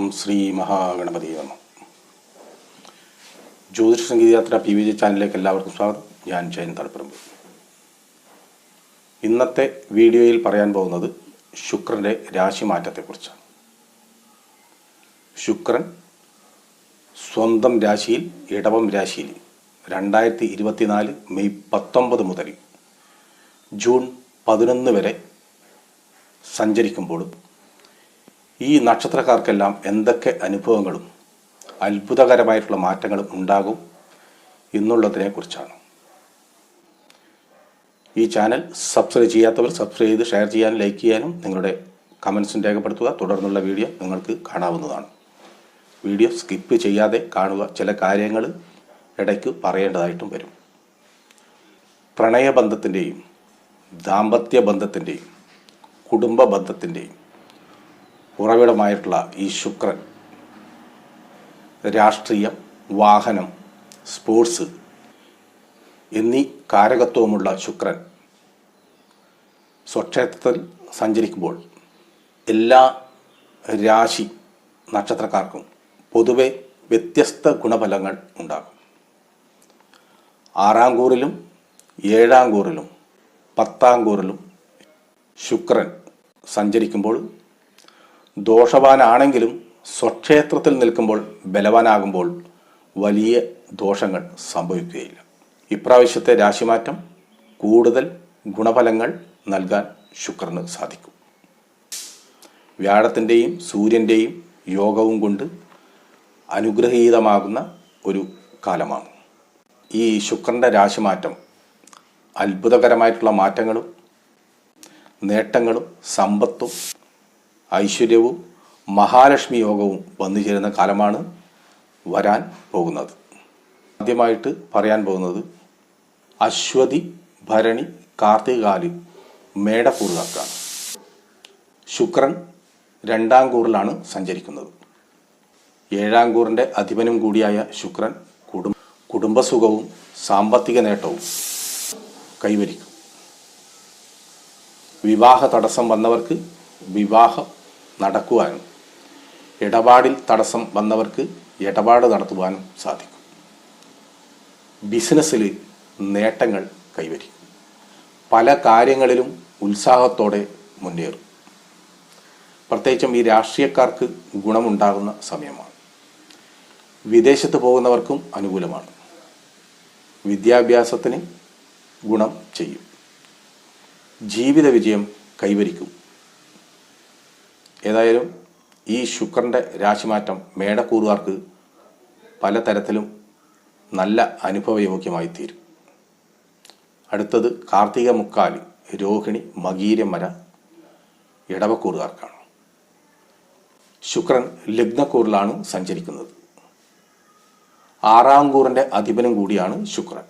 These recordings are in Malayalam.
ഓം ശ്രീ മഹാഗണപതി നമ. ജ്യോതിഷ സംഗീതയാത്ര പി വി ജി ചാനലിലേക്ക് എല്ലാവർക്കും സ്വാഗതം. ഞാൻ ജയൻ തലപ്പറമ്പ്. ഇന്നത്തെ വീഡിയോയിൽ പറയാൻ പോകുന്നത് ശുക്രന്റെ രാശിമാറ്റത്തെക്കുറിച്ചാണ്. ശുക്രൻ സ്വന്തം രാശിയിൽ ഇടവം രാശിയിൽ രണ്ടായിരത്തി ഇരുപത്തിനാല് മെയ് പത്തൊമ്പത് മുതൽ ജൂൺ പതിനൊന്ന് വരെ സഞ്ചരിക്കുമ്പോഴും ഈ നക്ഷത്രക്കാർക്കെല്ലാം എന്തൊക്കെ അനുഭവങ്ങളും അത്ഭുതകരമായിട്ടുള്ള മാറ്റങ്ങളും ഉണ്ടാകും എന്നുള്ളതിനെ കുറിച്ചാണ് ഈ ചാനൽ സബ്സ്ക്രൈബ് ചെയ്യാത്തവർ സബ്സ്ക്രൈബ് ചെയ്ത് ഷെയർ ചെയ്യാനും ലൈക്ക് ചെയ്യാനും നിങ്ങളുടെ കമൻസും രേഖപ്പെടുത്തുക. തുടർന്നുള്ള വീഡിയോ നിങ്ങൾക്ക് കാണാവുന്നതാണ്. വീഡിയോ സ്കിപ്പ് ചെയ്യാതെ കാണുക. ചില കാര്യങ്ങൾ ഇടയ്ക്ക് പറയേണ്ടതായിട്ടും വരും. പ്രണയബന്ധത്തിന്റെയും ദാമ്പത്യ ബന്ധത്തിന്റെയും കുടുംബ ബന്ധത്തിന്റെയും ഉറവിടമായിട്ടുള്ള ഈ ശുക്രൻ രാഷ്ട്രീയം വാഹനം സ്പോർട്സ് എന്നീ കാരകത്വമുള്ള ശുക്രൻ സ്വക്ഷേത്രത്തിൽ സഞ്ചരിക്കുമ്പോൾ എല്ലാ രാശി നക്ഷത്രക്കാർക്കും പൊതുവെ വ്യത്യസ്ത ഗുണഫലങ്ങൾ ഉണ്ടാകും. ആറാം കൂറിലും ഏഴാം കൂറിലും പത്താം കൂറിലും ശുക്രൻ സഞ്ചരിക്കുമ്പോൾ ദോഷവാനാണെങ്കിലും സ്വക്ഷേത്രത്തിൽ നിൽക്കുമ്പോൾ ബലവാനാകുമ്പോൾ വലിയ ദോഷങ്ങൾ സംഭവിക്കുകയില്ല. ഇപ്രാവശ്യത്തെ രാശിമാറ്റം കൂടുതൽ ഗുണഫലങ്ങൾ നൽകാൻ ശുക്രന് സാധിക്കും. വ്യാഴത്തിന്റെയും സൂര്യന്റെയും യോഗവും കൊണ്ട് അനുഗ്രഹീതമാകുന്ന ഒരു കാലമാണ്. ഈ ശുക്രന്റെ രാശിമാറ്റം അത്ഭുതകരമായിട്ടുള്ള മാറ്റങ്ങളും നേട്ടങ്ങളും സമ്പത്തും ഐശ്വര്യവും മഹാലക്ഷ്മി യോഗവും വന്നു ചേരുന്ന കാലമാണ് വരാൻ പോകുന്നത്. ആദ്യമായിട്ട് പറയാൻ പോകുന്നത് അശ്വതി ഭരണി കാർത്തികാലി മേടപൂർവക്കാണ് ശുക്രൻ രണ്ടാം കൂറിലാണ് സഞ്ചരിക്കുന്നത്. ഏഴാം കൂറിന്റെ അധിപനും കൂടിയായ ശുക്രൻ കുടും കുടുംബസുഖവും സാമ്പത്തിക നേട്ടവും കൈവരിക്കും. വിവാഹ തടസ്സം വന്നവർക്ക് വിവാഹം നടക്കുവാനും ഇടപാടിൽ തടസ്സം വന്നവർക്ക് ഇടപാട് നടത്തുവാനും സാധിക്കും. ബിസിനസ്സിൽ നേട്ടങ്ങൾ കൈവരിക്കും. പല കാര്യങ്ങളിലും ഉത്സാഹത്തോടെ മുന്നേറും. പ്രത്യേകിച്ചും ഈ രാഷ്ട്രീയക്കാർക്ക് ഗുണമുണ്ടാകുന്ന സമയമാണ്. വിദേശത്ത് പോകുന്നവർക്കും അനുകൂലമാണ്. വിദ്യാഭ്യാസത്തിന് ഗുണം ചെയ്യും. ജീവിത വിജയം കൈവരിക്കും. ഏതായാലും ഈ ശുക്രന്റെ രാശിമാറ്റം മേടക്കൂറുകാർക്ക് പലതരത്തിലും നല്ല അനുഭവയോഗ്യമായി തീരും അടുത്തത് കാർത്തിക മുക്കാലി രോഹിണി മകീരമര ഇടവക്കൂറുകാർക്കാണ്. ശുക്രൻ ലഗ്നക്കൂറിലാണ് സഞ്ചരിക്കുന്നത്. ആറാം കൂറിന്റെ അധിപനും കൂടിയാണ് ശുക്രൻ.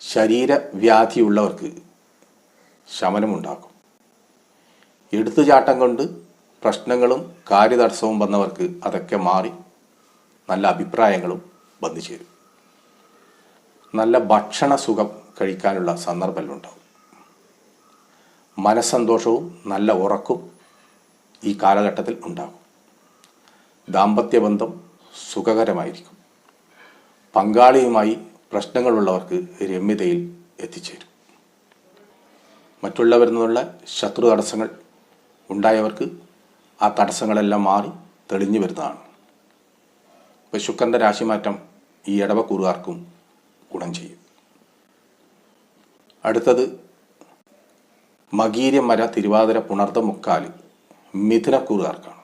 ശരീരവ്യാധിയുള്ളവർക്ക് ശമനമുണ്ടാക്കും. എടുത്തുചാട്ടം കൊണ്ട് പ്രശ്നങ്ങളും കാര്യതടസ്സവും വന്നവർക്ക് അതൊക്കെ മാറി നല്ല അഭിപ്രായങ്ങളും വന്നു ചേരും നല്ല ഭക്ഷണ സുഖം കഴിക്കാനുള്ള സന്ദർഭങ്ങളുണ്ടാവും. മനസ്സന്തോഷവും നല്ല ഉറക്കും ഈ കാലഘട്ടത്തിൽ ഉണ്ടാകും. ദാമ്പത്യബന്ധം സുഖകരമായിരിക്കും. പങ്കാളിയുമായി പ്രശ്നങ്ങളുള്ളവർക്ക് രമ്യതയിൽ എത്തിച്ചേരും. മറ്റുള്ളവരിൽ നിന്നുള്ള ശത്രു തടസ്സങ്ങൾ ഉണ്ടായവർക്ക് ആ തടസ്സങ്ങളെല്ലാം മാറി തെളിഞ്ഞു വരുന്നതാണ്. ഇപ്പോൾ ശുക്രന്റെ രാശിമാറ്റം ഈ ഇടവക്കൂറുകാർക്കും ഗുണം ചെയ്യും. അടുത്തത് മകീര്യമര തിരുവാതിര പുണർത്ത മുക്കാൽ മിഥുനക്കൂറുകാർക്കാണ്.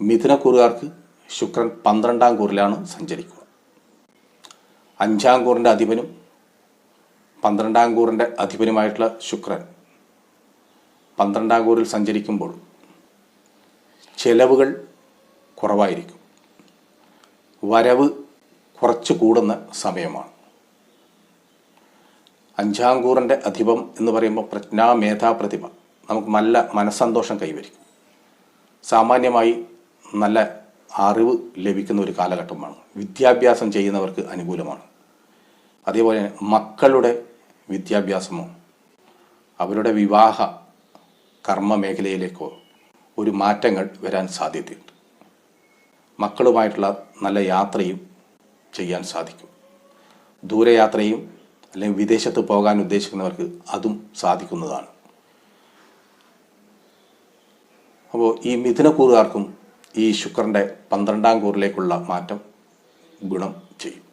മിഥുനക്കൂറുകാർക്ക് ശുക്രൻ പന്ത്രണ്ടാം കൂറിലാണ് സഞ്ചരിക്കുക. അഞ്ചാം കൂറിന്റെ അധിപനും പന്ത്രണ്ടാം കൂറിന്റെ അധിപനുമായിട്ടുള്ള ശുക്രൻ പന്ത്രണ്ടാം കൂറിൽ സഞ്ചരിക്കുമ്പോൾ ചെലവുകൾ കുറവായിരിക്കും. വരവ് കുറച്ച് കൂടുന്ന സമയമാണ്. അഞ്ചാം കൂറിന്റെ അധിപം എന്ന് പറയുമ്പോൾ പ്രജ്ഞാ പ്രതിമ നമുക്ക് നല്ല മനസ്സന്തോഷം കൈവരിക്കും. സാമാന്യമായി നല്ല അറിവ് ലഭിക്കുന്ന ഒരു കാലഘട്ടമാണ്. വിദ്യാഭ്യാസം ചെയ്യുന്നവർക്ക് അനുകൂലമാണ്. അതേപോലെ മക്കളുടെ വിദ്യാഭ്യാസമോ അവരുടെ വിവാഹ കർമ്മ മേഖലയിലേക്കോ ഒരു മാറ്റങ്ങൾ വരാൻ സാധ്യതയുണ്ട്. മക്കളുമായിട്ടുള്ള നല്ല യാത്രയും ചെയ്യാൻ സാധിക്കും. ദൂരയാത്രയും അല്ലെങ്കിൽ വിദേശത്ത് പോകാൻ ഉദ്ദേശിക്കുന്നവർക്ക് അതും സാധിക്കുന്നതാണ്. അപ്പോൾ ഈ മിഥുനക്കൂറുകാർക്കും ഈ ശുക്രന്റെ പന്ത്രണ്ടാം കൂറിലേക്കുള്ള മാറ്റം ഗുണം ചെയ്യും.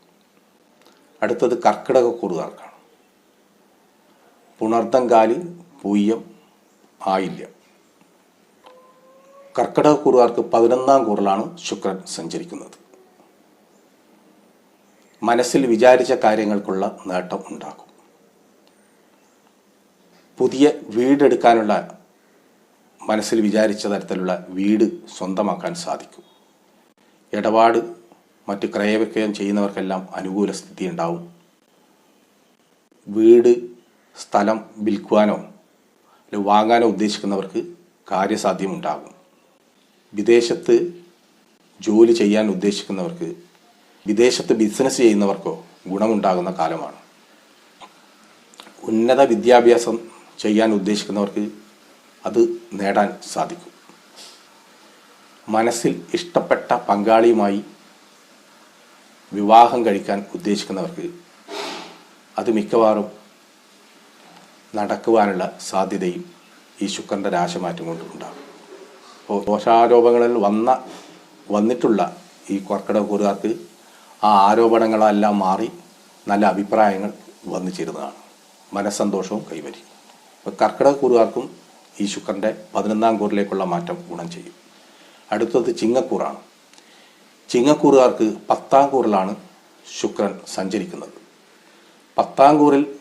അടുത്തത് കർക്കിടക കൂറുകാർക്കാണ് പുണർത്തങ്കാൽ പൂയ്യം ആയില്യം. കർക്കിടക കുറുകാർക്ക് പതിനൊന്നാം കൂറിലാണ് ശുക്രൻ സഞ്ചരിക്കുന്നത്. മനസ്സിൽ വിചാരിച്ച കാര്യങ്ങൾക്കുള്ള നേട്ടം ഉണ്ടാകും. പുതിയ വീടെടുക്കാനുള്ള മനസ്സിൽ വിചാരിച്ച തരത്തിലുള്ള വീട് സ്വന്തമാക്കാൻ സാധിക്കും. ഇടപാട് മറ്റ് ക്രയവിക്രയം ചെയ്യുന്നവർക്കെല്ലാം അനുകൂല സ്ഥിതി ഉണ്ടാവും വീട് സ്ഥലം വിൽക്കുവാനോ വാങ്ങാനോ ഉദ്ദേശിക്കുന്നവർക്ക് കാര്യസാധ്യമുണ്ടാകും. വിദേശത്ത് ജോലി ചെയ്യാൻ ഉദ്ദേശിക്കുന്നവർക്ക് വിദേശത്ത് ബിസിനസ് ചെയ്യുന്നവർക്കോ ഗുണമുണ്ടാകുന്ന കാലമാണ്. ഉന്നത വിദ്യാഭ്യാസം ചെയ്യാൻ ഉദ്ദേശിക്കുന്നവർക്ക് അത് നേടാൻ സാധിക്കും. മനസ്സിൽ ഇഷ്ടപ്പെട്ട പങ്കാളിയുമായി വിവാഹം കഴിക്കാൻ ഉദ്ദേശിക്കുന്നവർക്ക് അത് മിക്കവാറും നടക്കുവാനുള്ള സാധ്യതയും ഈ ശുക്രന്റെ രാശമാറ്റം കൊണ്ട് ഉണ്ടാകും അപ്പോൾ ദോഷാരോപണങ്ങളിൽ വന്ന വന്നിട്ടുള്ള ഈ കർക്കിടകൂറുകാർക്ക് ആ ആരോപണങ്ങളെല്ലാം മാറി നല്ല അഭിപ്രായങ്ങൾ വന്നു ചേരുന്നതാണ്. മനസ്സന്തോഷവും കൈവരി. അപ്പോൾ കർക്കിടക കൂറുകാർക്കും ഈ ശുക്രന്റെ പതിനൊന്നാം കൂറിലേക്കുള്ള മാറ്റം ഗുണം ചെയ്യും. അടുത്തത് ചിങ്ങക്കൂറാണ്. ചിങ്ങക്കൂറുകാർക്ക് പത്താം കൂറിലാണ് ശുക്രൻ സഞ്ചരിക്കുന്നത്. പത്താം കൂറിൽ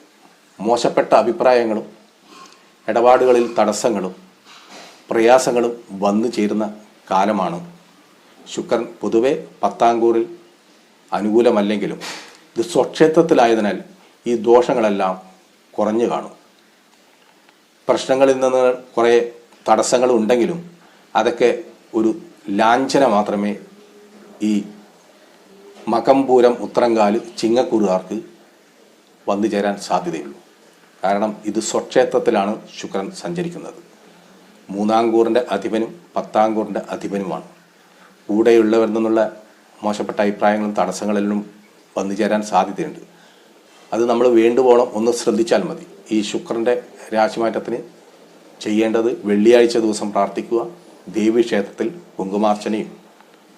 മോശപ്പെട്ട അഭിപ്രായങ്ങളും ഇടപാടുകളിൽ തടസ്സങ്ങളും പ്രയാസങ്ങളും വന്നു ചേരുന്ന കാലമാണ്. ശുക്രൻ പൊതുവെ പത്താംകൂറിൽ അനുകൂലമല്ലെങ്കിലും ഇത് സ്വക്ഷേത്രത്തിലായതിനാൽ ഈ ദോഷങ്ങളെല്ലാം കുറഞ്ഞു കാണും. പ്രശ്നങ്ങളിൽ നിന്ന് കുറേ തടസ്സങ്ങളുണ്ടെങ്കിലും അതൊക്കെ ഒരു ലാഞ്ചന മാത്രമേ ഈ മകംപൂരം ഉത്രങ്കാൽ ചിങ്ങക്കൂറുകാർക്ക് വന്നു ചേരാൻ സാധ്യതയുള്ളൂ. കാരണം ഇത് സ്വക്ഷേത്രത്തിലാണ് ശുക്രൻ സഞ്ചരിക്കുന്നത്. മൂന്നാം കൂറിന്റെ അധിപനും പത്താം കൂറിന്റെ അധിപനുമാണ്. കൂടെയുള്ളവരിൽ നിന്നുള്ള മോശപ്പെട്ട അഭിപ്രായങ്ങളും തടസ്സങ്ങളിലും വന്നു ചേരാൻ സാധ്യതയുണ്ട്. അത് നമ്മൾ വേണ്ടുപോണം ഒന്ന് ശ്രദ്ധിച്ചാൽ മതി. ഈ ശുക്രന്റെ രാശിമാറ്റത്തിന് ചെയ്യേണ്ടത് വെള്ളിയാഴ്ച ദിവസം പ്രാർത്ഥിക്കുക ദേവീക്ഷേത്രത്തിൽ കുങ്കുമാർച്ചനയും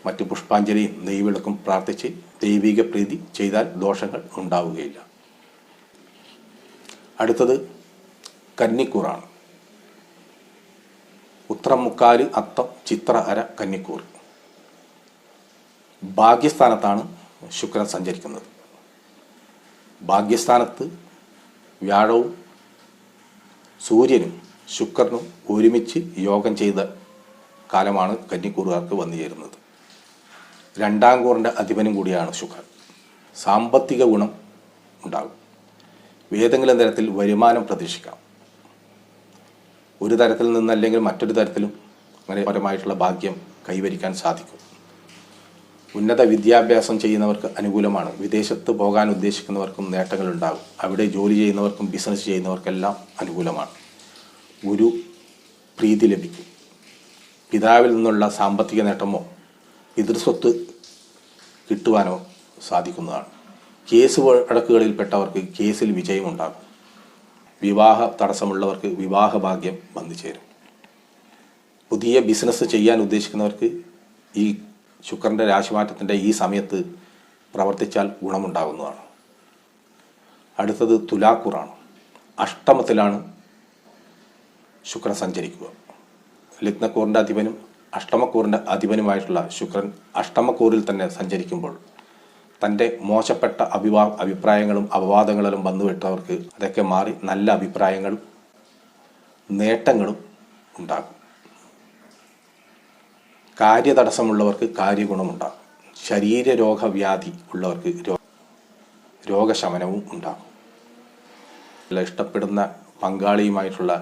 മറ്റു പുഷ്പാഞ്ജലിയും നെയ്വിളക്കും പ്രാർത്ഥിച്ച് ദൈവിക പ്രീതി ചെയ്താൽ ദോഷങ്ങൾ ഉണ്ടാവുകയില്ല. അടുത്തത് കന്നിക്കൂറാണ്. ഉത്രം മുക്കാൽ അത്തം ചിത്ര അര കന്നിക്കൂർ. ഭാഗ്യസ്ഥാനത്താണ് ശുക്രൻ സഞ്ചരിക്കുന്നത്. ഭാഗ്യസ്ഥാനത്ത് വ്യാഴവും സൂര്യനും ശുക്രനും ഒരുമിച്ച് യോഗം ചെയ്ത കാലമാണ് കന്നിക്കൂറുകാർക്ക് വന്നു ചേരുന്നത്. രണ്ടാം കൂറിന്റെ അധിപനും കൂടിയാണ് ശുക്രൻ. സാമ്പത്തിക ഗുണം ഉണ്ടാകും. ഏതെങ്കിലും തരത്തിൽ വരുമാനം പ്രതീക്ഷിക്കാം. ഒരു തരത്തിൽ നിന്നല്ലെങ്കിൽ മറ്റൊരു തരത്തിലും അങ്ങനെ പരമായിട്ടുള്ള ഭാഗ്യം കൈവരിക്കാൻ സാധിക്കും. ഉന്നത വിദ്യാഭ്യാസം ചെയ്യുന്നവർക്ക് അനുകൂലമാണ്. വിദേശത്ത് പോകാൻ ഉദ്ദേശിക്കുന്നവർക്കും നേട്ടങ്ങൾ ഉണ്ടാകും അവിടെ ജോലി ചെയ്യുന്നവർക്കും ബിസിനസ് ചെയ്യുന്നവർക്കെല്ലാം അനുകൂലമാണ്. ഗുരു പ്രീതി ലഭിക്കും. പിതാവിൽ നിന്നുള്ള സാമ്പത്തിക നേട്ടമോ പിതൃസ്വത്ത് കിട്ടുവാനോ സാധിക്കുന്നതാണ്. കേസ് വഴക്കുകളിൽപ്പെട്ടവർക്ക് കേസിൽ വിജയമുണ്ടാകും വിവാഹ തടസ്സമുള്ളവർക്ക് വിവാഹ ഭാഗ്യം വന്നു ചേരും. പുതിയ ബിസിനസ് ചെയ്യാൻ ഉദ്ദേശിക്കുന്നവർക്ക് ഈ ശുക്രന്റെ രാശിമാറ്റത്തിന്റെ ഈ സമയത്ത് പ്രവർത്തിച്ചാൽ ഗുണമുണ്ടാകുന്നതാണ്. അടുത്തത് തുലാക്കൂറാണ്. അഷ്ടമത്തിലാണ് ശുക്രൻ സഞ്ചരിക്കുക. ലഗ്നക്കൂറിന്റെ അധിപനും അഷ്ടമക്കൂറിന്റെ അധിപനുമായിട്ടുള്ള ശുക്രൻ അഷ്ടമക്കൂറിൽ തന്നെ സഞ്ചരിക്കുമ്പോൾ തന്റെ മോശപ്പെട്ട അഭിവാ അഭിപ്രായങ്ങളും അപവാദങ്ങളും വന്നുവിട്ടവർക്ക് അതൊക്കെ മാറി നല്ല അഭിപ്രായങ്ങളും നേട്ടങ്ങളും ഉണ്ടാകും. കാര്യതടസ്സമുള്ളവർക്ക് കാര്യഗുണമുണ്ടാകും. ശരീരരോഗവ്യാധി ഉള്ളവർക്ക് രോഗ രോഗശമനവും ഉണ്ടാകും. ഇഷ്ടപ്പെടുന്ന പങ്കാളിയുമായിട്ടുള്ള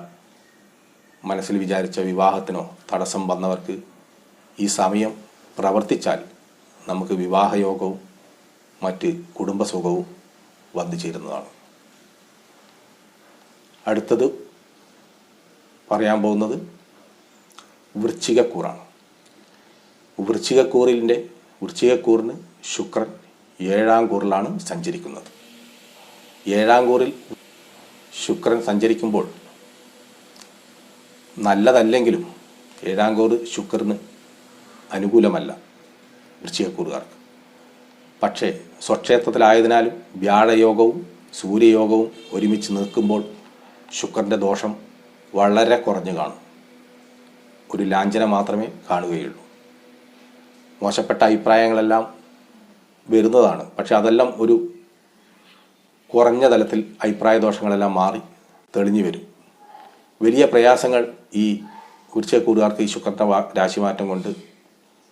മനസ്സിൽ വിചാരിച്ച വിവാഹത്തിനോ തടസ്സം വന്നവർക്ക് ഈ സമയം പ്രവർത്തിച്ചാൽ നമുക്ക് വിവാഹയോഗവും മറ്റ് കുടുംബസുഖവും വന്നു അടുത്തത് പറയാൻ പോകുന്നത് വൃശ്ചികക്കൂറാണ്. വൃശ്ചികക്കൂറിന്റെ വൃശ്ചികക്കൂറിന് ശുക്രൻ ഏഴാം കൂറിലാണ് സഞ്ചരിക്കുന്നത്. ഏഴാം കൂറിൽ ശുക്രൻ സഞ്ചരിക്കുമ്പോൾ നല്ലതല്ലെങ്കിലും ഏഴാം കൂറ് ശുക്രന് അനുകൂലമല്ല വൃശ്ചികക്കൂറുകാർക്ക്. പക്ഷേ സ്വക്ഷേത്രത്തിലായതിനാലും വ്യാഴയോഗവും സൂര്യയോഗവും ഒരുമിച്ച് നിൽക്കുമ്പോൾ ശുക്രന്റെ ദോഷം വളരെ കുറഞ്ഞു കാണും. ഒരു ലാഞ്ചന മാത്രമേ കാണുകയുള്ളൂ. മോശപ്പെട്ട അഭിപ്രായങ്ങളെല്ലാം വരുന്നതാണ്. പക്ഷെ അതെല്ലാം ഒരു കുറഞ്ഞ തലത്തിൽ അഭിപ്രായ ദോഷങ്ങളെല്ലാം മാറി തെളിഞ്ഞു വരും. വലിയ പ്രയാസങ്ങൾ ഈ കുരിശക്കൂറുകാർക്ക് ഈ ശുക്രന്റെ രാശിമാറ്റം കൊണ്ട്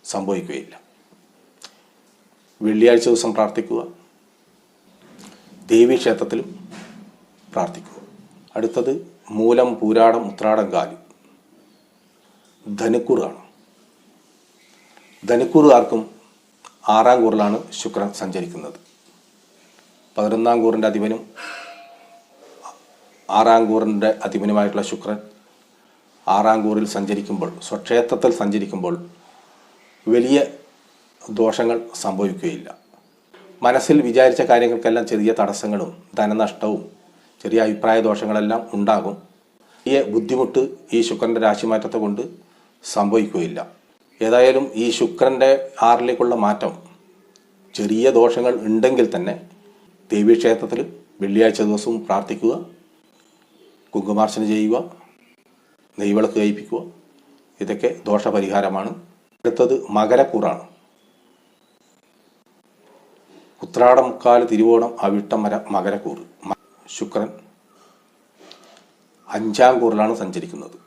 സംഭവിക്കുകയില്ല. വെള്ളിയാഴ്ച ദിവസം പ്രാർത്ഥിക്കുക. ദേവീക്ഷേത്രത്തിലും പ്രാർത്ഥിക്കുക. അടുത്തത് മൂലം പൂരാടം ഉത്രാടം കാലി. ധനുക്കൂറാണ് ധനുക്കൂറുകാർക്കും ആറാം കൂറിലാണ് ശുക്രൻ സഞ്ചരിക്കുന്നത്. പതിനൊന്നാം കൂറിന്റെ അധിപനും ആറാം കൂറിന്റെ അധിപനുമായിട്ടുള്ള ശുക്രൻ ആറാം കൂറിൽ സഞ്ചരിക്കുമ്പോൾ സ്വക്ഷേത്രത്തിൽ സഞ്ചരിക്കുമ്പോൾ വലിയ ദോഷങ്ങൾ സംഭവിക്കുകയില്ല. മനസ്സിൽ വിചാരിച്ച കാര്യങ്ങൾക്കെല്ലാം ചെറിയ തടസ്സങ്ങളും ധനനഷ്ടവും ചെറിയ അഭിപ്രായ ദോഷങ്ങളെല്ലാം ഉണ്ടാകും. ഈ ബുദ്ധിമുട്ട് ഈ ശുക്രന്റെ രാശിമാറ്റത്തെ കൊണ്ട് സംഭവിക്കുകയില്ല. ഏതായാലും ഈ ശുക്രന്റെ ആറിലേക്കുള്ള മാറ്റം ചെറിയ ദോഷങ്ങൾ ഉണ്ടെങ്കിൽ തന്നെ ദേവീക്ഷേത്രത്തിൽ വെള്ളിയാഴ്ച ദിവസവും പ്രാർത്ഥിക്കുക കുങ്കുമാർച്ചന ചെയ്യുക നെയ്വിളക്ക് കഴിപ്പിക്കുക. ഇതൊക്കെ ദോഷപരിഹാരമാണ്. അടുത്തത് മകരക്കൂറാണ്. ഉത്രാടം കാൽ തിരുവോണം അവിട്ടം മര മകരക്കൂർ ശുക്രൻ അഞ്ചാംകൂറിലാണ് സഞ്ചരിക്കുന്നത്.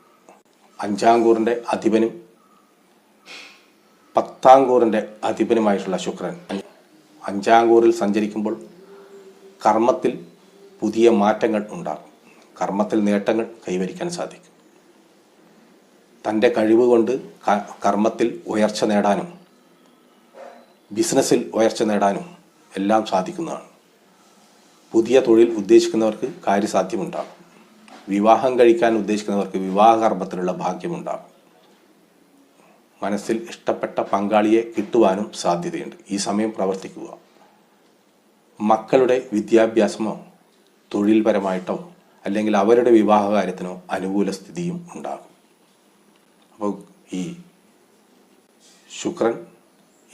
അഞ്ചാം കൂറിന്റെ അധിപനും പത്താം കൂറിന്റെ അധിപനുമായിട്ടുള്ള ശുക്രൻ അഞ്ചാംകൂറിൽ സഞ്ചരിക്കുമ്പോൾ കർമ്മത്തിൽ പുതിയ മാറ്റങ്ങൾ ഉണ്ടാകും. കർമ്മത്തിൽ നേട്ടങ്ങൾ കൈവരിക്കാൻ സാധിക്കും. തന്റെ കഴിവ് കൊണ്ട് കർമ്മത്തിൽ ഉയർച്ച നേടാനും ബിസിനസ്സിൽ ഉയർച്ച നേടാനും എല്ലാം സാധിക്കുന്നതാണ്. പുതിയ തൊഴിൽ ഉദ്ദേശിക്കുന്നവർക്ക് കാര്യസാധ്യമുണ്ടാകും. വിവാഹം കഴിക്കാൻ ഉദ്ദേശിക്കുന്നവർക്ക് വിവാഹകർമ്മത്തിലുള്ള ഭാഗ്യമുണ്ടാകും. മനസ്സിൽ ഇഷ്ടപ്പെട്ട പങ്കാളിയെ കിട്ടുവാനും സാധ്യതയുണ്ട്. ഈ സമയം പ്രവർത്തിക്കുക. മക്കളുടെ വിദ്യാഭ്യാസമോ തൊഴിൽപരമായിട്ടോ അല്ലെങ്കിൽ അവരുടെ വിവാഹ കാര്യത്തിനോ അനുകൂല സ്ഥിതിയും ഉണ്ടാകും. അപ്പോൾ ഈ ശുക്രൻ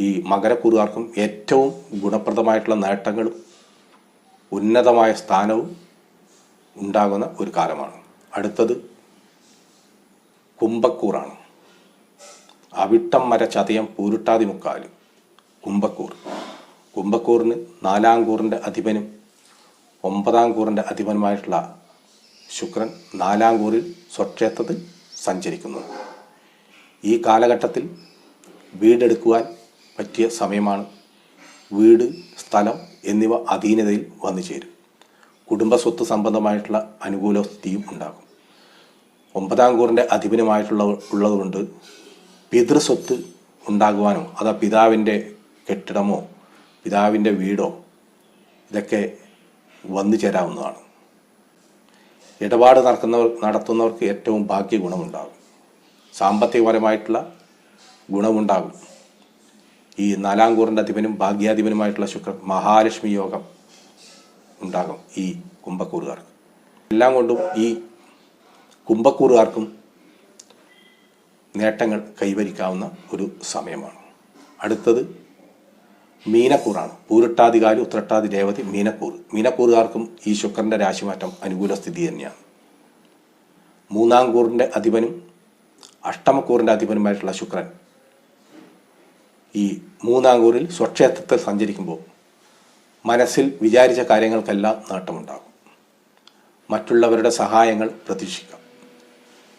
ഈ മകരക്കൂറുകാർക്കും ഏറ്റവും ഗുണപ്രദമായിട്ടുള്ള നേട്ടങ്ങളും ഉന്നതമായ സ്ഥാനവും ഉണ്ടാകുന്ന ഒരു കാലമാണ്. അടുത്തത് കുംഭക്കൂറാണ്. അവിട്ടം മര ചതയം പൂരുട്ടാതി മുക്കാൽ കുംഭക്കൂർ. കുംഭക്കൂറിന് നാലാം കൂറിന്റെ അധിപനും ഒമ്പതാം കൂറിന്റെ അധിപനുമായിട്ടുള്ള ശുക്രൻ നാലാം കൂറിൽ സ്വക്ഷേത്രത്തിൽ സഞ്ചരിക്കുന്നു. ഈ കാലഘട്ടത്തിൽ വീടെടുക്കുവാൻ പറ്റിയ സമയമാണ്. വീട് സ്ഥലം എന്നിവ അധീനതയിൽ വന്നു ചേരും. കുടുംബസ്വത്ത് സംബന്ധമായിട്ടുള്ള അനുകൂല സ്ഥിതിയും ഉണ്ടാകും. ഒമ്പതാം കൂറിന്റെ അധിപനുമായിട്ടുള്ള ഉള്ളതുകൊണ്ട് പിതൃസ്വത്ത് ഉണ്ടാകുവാനോ അതാ പിതാവിന്റെ കെട്ടിടമോ പിതാവിന്റെ വീടോ ഇതൊക്കെ വന്നു ചേരാവുന്നതാണ്. ഇടപാട് നടക്കുന്നവർ നടത്തുന്നവർക്ക് ഏറ്റവും ഭാഗ്യ ഗുണമുണ്ടാകും സാമ്പത്തികപരമായിട്ടുള്ള ഗുണമുണ്ടാകും. ഈ നാലാം കൂറിന്റെ അധിപനും ഭാഗ്യാധിപനുമായിട്ടുള്ള ശുക്രൻ മഹാലക്ഷ്മി യോഗം ഉണ്ടാകും ഈ കുംഭക്കൂറുകാർക്ക്. എല്ലാം കൊണ്ടും ഈ കുംഭക്കൂറുകാർക്കും നേട്ടങ്ങൾ കൈവരിക്കാവുന്ന ഒരു സമയമാണ്. അടുത്തത് മീനക്കൂറാണ്. പൂരിട്ടാധികാരി ഉത്രട്ടാതി രേവതി മീനക്കൂർ. മീനക്കൂറുകാർക്കും ഈ ശുക്രന്റെ രാശിമാറ്റം അനുകൂല സ്ഥിതി തന്നെയാണ്. മൂന്നാം കൂറിന്റെ അധിപനും അഷ്ടമക്കൂറിന്റെ അധിപനുമായിട്ടുള്ള ശുക്രൻ ഈ മൂന്നാങ്കൂറിൽ സ്വക്ഷേത്രത്തിൽ സഞ്ചരിക്കുമ്പോൾ മനസ്സിൽ വിചാരിച്ച കാര്യങ്ങൾക്കെല്ലാം നേട്ടമുണ്ടാകും. മറ്റുള്ളവരുടെ സഹായങ്ങൾ പ്രതീക്ഷിക്കാം.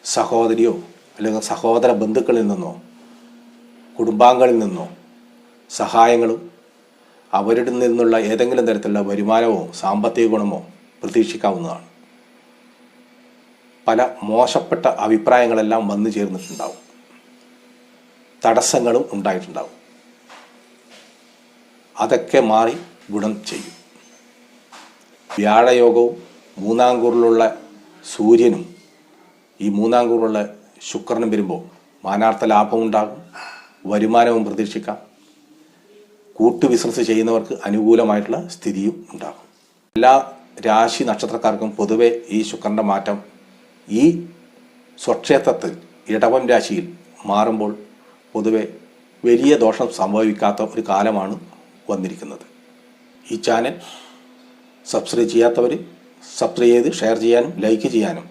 സഹോദരിയോ അല്ലെങ്കിൽ സഹോദര ബന്ധുക്കളിൽ നിന്നോ കുടുംബാംഗങ്ങളിൽ നിന്നോ സഹായങ്ങളും അവരുടെ നിന്നുള്ള ഏതെങ്കിലും തരത്തിലുള്ള വരുമാനമോ സാമ്പത്തിക ഗുണമോ പ്രതീക്ഷിക്കാവുന്നതാണ്. പല മോശപ്പെട്ട അഭിപ്രായങ്ങളെല്ലാം വന്നു ചേർന്നിട്ടുണ്ടാവും. തടസ്സങ്ങളും ഉണ്ടായിട്ടുണ്ടാവും. അതൊക്കെ മാറി ഗുണം ചെയ്യും. വ്യാഴയോഗവും മൂന്നാം കൂറിലുള്ള സൂര്യനും ഈ മൂന്നാം കൂറിലുള്ള ശുക്രനും വരുമ്പോൾ മാനാർത്ഥ ലാഭമുണ്ടാകും വരുമാനവും പ്രതീക്ഷിക്കാം. കൂട്ടു ബിസിനസ് ചെയ്യുന്നവർക്ക് അനുകൂലമായിട്ടുള്ള സ്ഥിതിയും ഉണ്ടാകും. എല്ലാ രാശി നക്ഷത്രക്കാർക്കും പൊതുവെ ഈ ശുക്രന്റെ മാറ്റം ഈ സ്വക്ഷേത്രത്തിൽ ഇടവം രാശിയിൽ മാറുമ്പോൾ പൊതുവെ വലിയ ദോഷം സംഭവിക്കാത്ത ഒരു കാലമാണ് വന്നിരിക്കുന്നത്. ഈ ചാനൽ സബ്സ്ക്രൈബ് ചെയ്യാത്തവർ സബ്സ്ക്രൈബ് ചെയ്ത് ഷെയർ ചെയ്യാനും ലൈക്ക് ചെയ്യാനും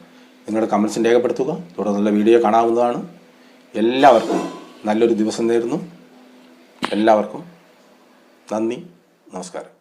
നിങ്ങളുടെ കമൻസും രേഖപ്പെടുത്തുക. തുടർന്നുള്ള വീഡിയോ കാണാവുന്നതാണ്. എല്ലാവർക്കും നല്ലൊരു ദിവസം നേരുന്നു. എല്ലാവർക്കും നന്ദി നമസ്കാരം.